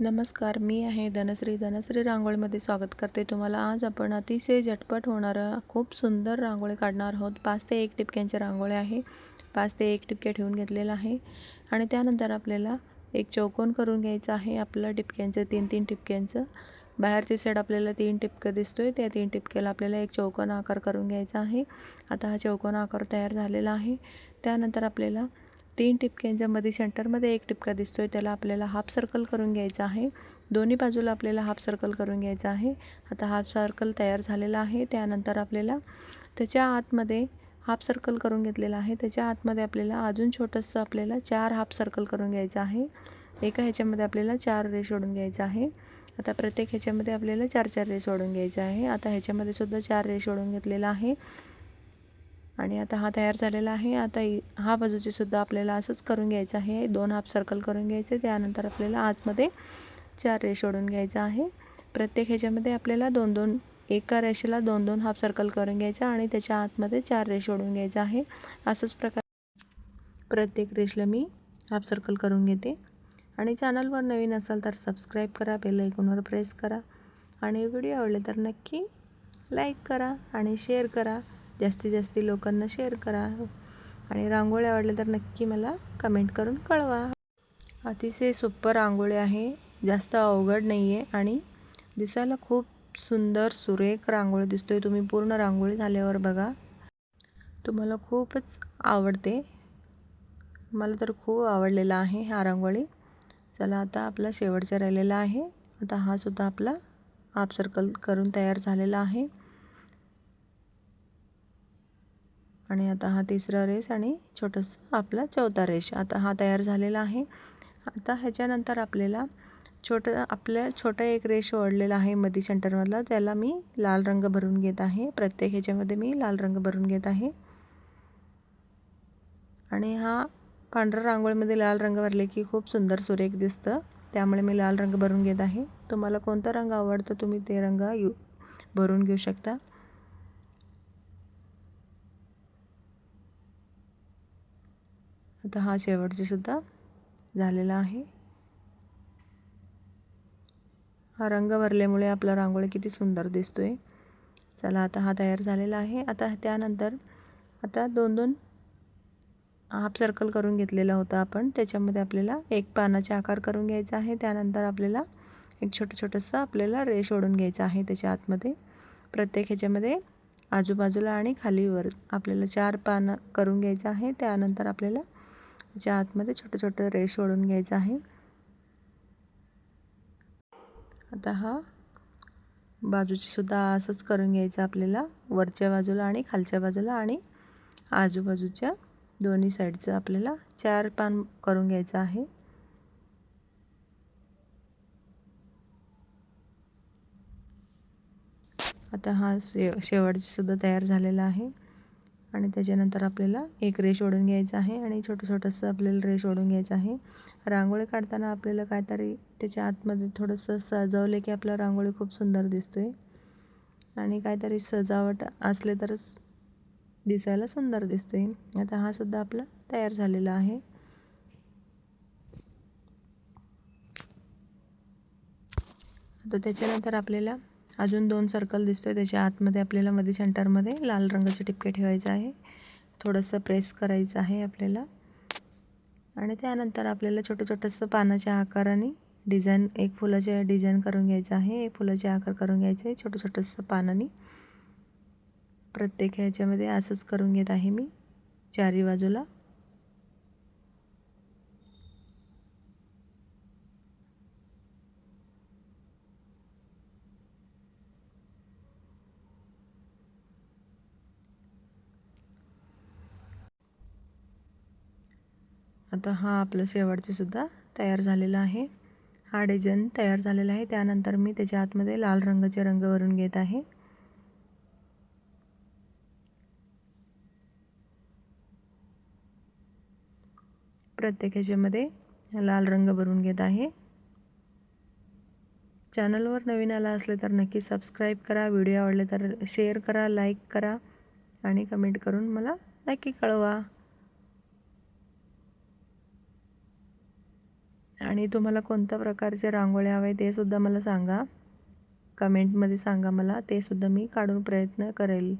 नमस्कार मी आहे धनश्री. धनश्री रांगोळीमध्ये स्वागत करते तुम्हाला. आज आपण अतिशय झटपट होणारं खूप सुंदर रांगोळी काढणार आहोत. पाच ते एक टिपक्यांची रांगोळी आहे. पाच ते एक टिपक्या ठेवून घेतलेला आहे. आणि त्यानंतर आपल्याला एक चौकोन करून घ्यायचं आहे. आपलं टिपक्यांचं तीन तीन टिपक्यांचं बाहेरची साईड आपल्याला तीन टिपकं दिसतो आहे त्या तीन टिपक्याला आपल्याला एक चौकोन आकार करून घ्यायचा आहे. आता हा चौकोन आकार तयार झालेला आहे. त्यानंतर आपल्याला तीन टिपक्यांच्या मध्ये सेंटरमध्ये एक टिपका दिसतोय त्याला आपल्याला हाफ सर्कल करून घ्यायचा आहे. दोन्ही बाजूला आपल्याला हाफ सर्कल करून घ्यायचा आहे. आता हाफ सर्कल तयार झालेला आहे त्यानंतर आपल्याला त्याच्या आतमध्ये हाफ सर्कल करून घेतलेला आहे. त्याच्या आतमध्ये आपल्याला अजून छोटंसं आपल्याला चार हाफ सर्कल करून घ्यायचं आहे. एका ह्याच्यामध्ये आपल्याला चार रेश ओढून घ्यायचं आहे. आता प्रत्येक ह्याच्यामध्ये आपल्याला चार चार रेस ओढून घ्यायचं आहे. आता ह्याच्यामध्ये सुद्धा चार रेश ओढून घेतलेला आहे. आणि आता हा तयार झालेला आहे. आता हा बाजूचे सुद्धा आपल्याला असंच करून घ्यायचं आहे. दोन हाफ सर्कल करून घ्यायचे. त्यानंतर आपल्याला आतमध्ये चार रेष ओढून घ्यायचा आहे. प्रत्येक ह्याच्यामध्ये आपल्याला दोन दोन एका रेषेला दोन दोन हाफ सर्कल करून घ्यायचा आणि त्याच्या आतमध्ये चार रेष ओढून घ्यायचा आहे. असंच प्रकार प्रत्येक रेषला मी हाफ सर्कल करून घेते. आणि चॅनलवर नवीन असाल तर सबस्क्राईब करा बेल ऐकूनवर प्रेस करा. आणि व्हिडिओ आवडले तर नक्की लाईक करा आणि शेअर करा. जास्तीत जास्त लोकांना शेअर करा. आणि रांगोळी आवडल्या तर नक्की मला कमेंट करून कळवा. अतिशय सुपर रांगोळी आहे. जास्त अवघड नाही आहे आणि दिसायला खूप सुंदर सुरेख रांगोळी दिसतोय. तुम्ही पूर्ण रांगोळी झाल्यावर बघा. तुम्हाला खूपच आवडते. मला तर खूप आवडलेला आहे हा रांगोळी. चला आता आपला शेवटचा राहिलेला आहे. आता हा सुद्धा आपला हाफ सर्कल करून तयार झालेला आहे. आणि आता हा तिसरा रेस आणि छोटंसं आपला चौथा रेश आता हा तयार झालेला आहे. आता ह्याच्यानंतर आपल्याला छोटं आपल्या छोटा एक रेश ओढलेला आहे मधी सेंटरमधला. त्याला मी लाल रंग भरून घेत आहे. प्रत्येक ह्याच्यामध्ये मी लाल रंग भरून घेत आहे. आणि हा पांढरा रांगोळीमध्ये लाल रंग भरले की खूप सुंदर सुरेख दिसतं. त्यामुळे मी लाल रंग भरून घेत आहे. तुम्हाला कोणता रंग आवडतं तुम्ही ते रंग यू भरून घेऊ शकता. आता हा शेवटचासुद्धा झालेला आहे. हा रंग भरल्यामुळे आपला रांगोळी किती सुंदर दिसतो आहे चला आता हा तयार झालेला आहे. आता त्यानंतर आता दोन दोन हाफ सर्कल करून घेतलेला होता आपण. त्याच्यामध्ये आपल्याला एक पानाचे आकार करून घ्यायचा आहे. त्यानंतर आपल्याला एक छोटं छोटंसं आपल्याला रेश ओढून घ्यायचं आहे त्याच्या आतमध्ये. प्रत्येक ह्याच्यामध्ये आजूबाजूला आणि खालीवर आपल्याला चार पानं करून घ्यायचं आहे. त्यानंतर आपल्याला त्याच्या आतमध्ये छोटं छोटं रेश ओढून घ्यायचं आहे. आता हा बाजूचीसुद्धा असंच करून घ्यायचं आपल्याला वरच्या बाजूला आणि खालच्या बाजूला आणि आजूबाजूच्या दोन्ही साईडचं आपल्याला चार पान करून घ्यायचं आहे. आता हा शे शेवटसुद्धा तयार झालेला आहे. आणि त्याच्यानंतर आपल्याला एक रेश ओढून घ्यायचं आहे आणि छोटं छोटंसं आपल्याला रेश ओढून घ्यायचं आहे. रांगोळी काढताना आपल्याला काहीतरी त्याच्या आतमध्ये थोडंसं सजवले की आपला रांगोळी खूप सुंदर दिसतो आहे आणि काहीतरी सजावट असले तरच दिसायला सुंदर दिसतो आहे आता हा सुद्धा आपला तयार झालेला आहे. आता त्याच्यानंतर आपल्याला अजून दोन सर्कल दिसतो आहे त्याच्या आतमध्ये आपल्याला मध्ये सेंटरमध्ये लाल रंगाचे टिपके ठेवायचं आहे. थोडंसं प्रेस करायचं आहे आपल्याला. आणि त्यानंतर आपल्याला छोटं छोटंसं पानाच्या आकाराने डिझाईन एक फुलाचे डिझाईन करून घ्यायचं आहे एक फुलाचे आकार करून घ्यायचं आहे छोटं छोटंसं पानाने. प्रत्येक ह्याच्यामध्ये असंच करून घेत आहे मी. चारी बाजूला. आता हा आपलं शेवटचे सुद्धा तयार झालेला आहे. हा डिझाईन तयार झालेला आहे. त्यानंतर मी त्याच्या आतमध्ये लाल रंगाचे रंग भरून घेत आहे. प्रत्येक ह्याच्यामध्ये लाल रंग भरून घेत आहे. चॅनलवर नवीन आला असले तर नक्की सबस्क्राईब करा. व्हिडिओ आवडले तर शेअर करा लाईक करा आणि कमेंट करून मला नक्की कळवा. आणि तुम्हाला कोणत्या प्रकारचे रांगोळ्या हवे ते सुद्धा मला सांगा. कमेंटमध्ये सांगा मला. ते सुद्धा मी काढून प्रयत्न करेल.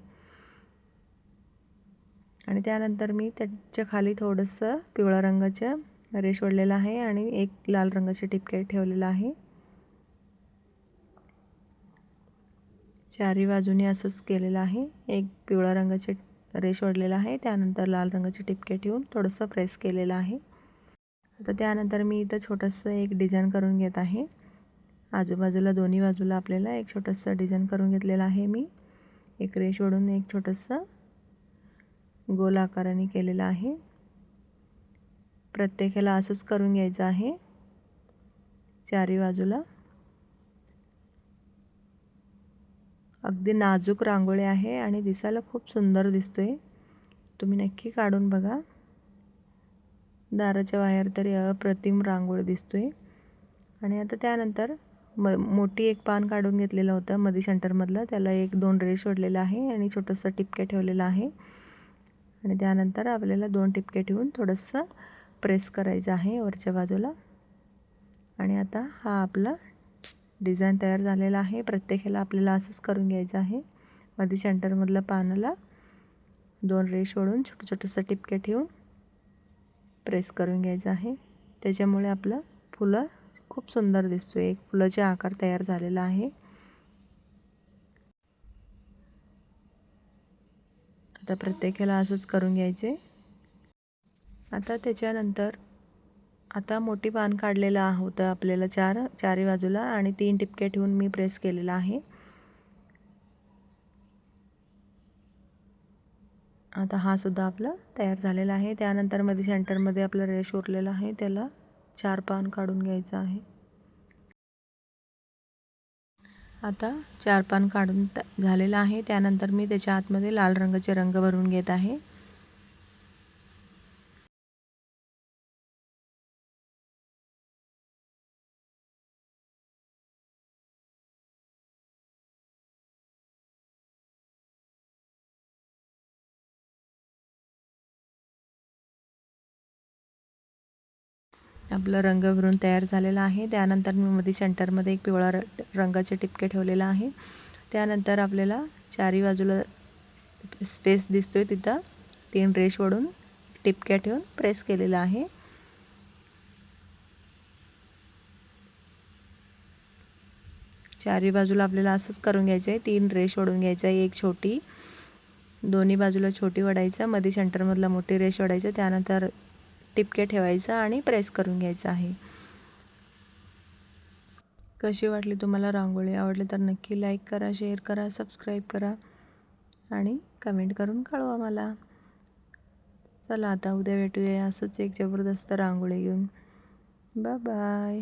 आणि त्यानंतर मी त्याच्याखाली थोडंसं पिवळ्या रंगाचं रेश ओढलेलं आहे आणि एक लाल रंगाचे टिपके ठेवलेलं आहे. चारी बाजूने असंच केलेलं आहे. एक पिवळ्या रंगाचे रेश ओढलेला आहे. त्यानंतर लाल रंगाचे टिपके ठेवून थोडंसं प्रेस केलेलं आहे. आता त्यानंतर मी इथं छोटंसं एक डिझाईन करून घेत आहे. आजूबाजूला दोन्ही बाजूला आपल्याला एक छोटंसं डिझाईन करून घेतलेलं आहे मी. एक रेश ओढून एक छोटंसं गोल आकाराने केलेलं आहे. प्रत्येकाला असंच करून घ्यायचं आहे. चारी बाजूला. अगदी नाजूक रांगोळी आहे आणि दिसायला खूप सुंदर दिसतोय. तुम्ही नक्की काढून बघा. दाराच्या बाहेर तरी अप्रतिम रांगोळ दिसतोय. आणि आता त्यानंतर म मोठी एक पान काढून घेतलेलं होतं मधी सेंटरमधलं त्याला एक दोन रेश ओढलेलं आहे आणि छोटंसं टिपके ठेवलेलं आहे. आणि त्यानंतर आपल्याला दोन टिपके ठेवून थोडंसं प्रेस करायचं आहे वरच्या बाजूला. आणि आता हा आपला डिझाईन तयार झालेला आहे. प्रत्येकाला आपल्याला असंच करून घ्यायचं आहे. मध्ये सेंटरमधलं पानाला दोन रेश ओढून छोटं छोटंसं टिपके ठेवून प्रेस करून घ्यायचं आहे. त्याच्यामुळे आपलं फुलं खूप सुंदर दिसतो आहे एक फुलाचे आकार तयार झालेला आहे. आता प्रत्येकाला असंच करून घ्यायचे. आता त्याच्यानंतर आता मोठी पान काढलेलं होतं आपल्याला चार चारी बाजूला आणि तीन टिपके ठेवून मी प्रेस केलेला आहे. आता हा सुद्धा आपला तयार झालेला आहे. त्यानंतरमध्ये सेंटरमध्ये आपलं रेश उरलेला आहे. त्याला चार पान काढून घ्यायचं आहे. आता चार पान काढून झालेलं आहे. त्यानंतर मी त्याच्या आतमध्ये लाल रंगाचे रंग भरून घेत आहे. आपलं रंग भरून तयार झालेला आहे. त्यानंतर मी मध्ये सेंटरमध्ये एक पिवळा रंगाचे टिपके ठेवलेला आहे. त्यानंतर आपल्याला चारी बाजूला स्पेस दिसतोय. तिथं तीन रेश ओढून टिपक्या ठेवून प्रेस केलेला आहे. चारी बाजूला आपल्याला असंच करून घ्यायचं आहे तीन रेश ओढून घ्यायचं आहे एक छोटी दोन्ही बाजूला छोटी वडायचं मध्ये सेंटरमधला मोठी रेश ओढायचं. त्यानंतर टिपके ठेवायचं आणि प्रेस करून घ्यायचं आहे. कशी वाटली तुम्हाला रांगोळी? आवडली तर नक्की लाईक करा शेअर करा सबस्क्राईब करा आणि कमेंट करून कळवा मला. चला आता उद्या भेटूया असंच एक जबरदस्त रांगोळी घेऊन. Bye bye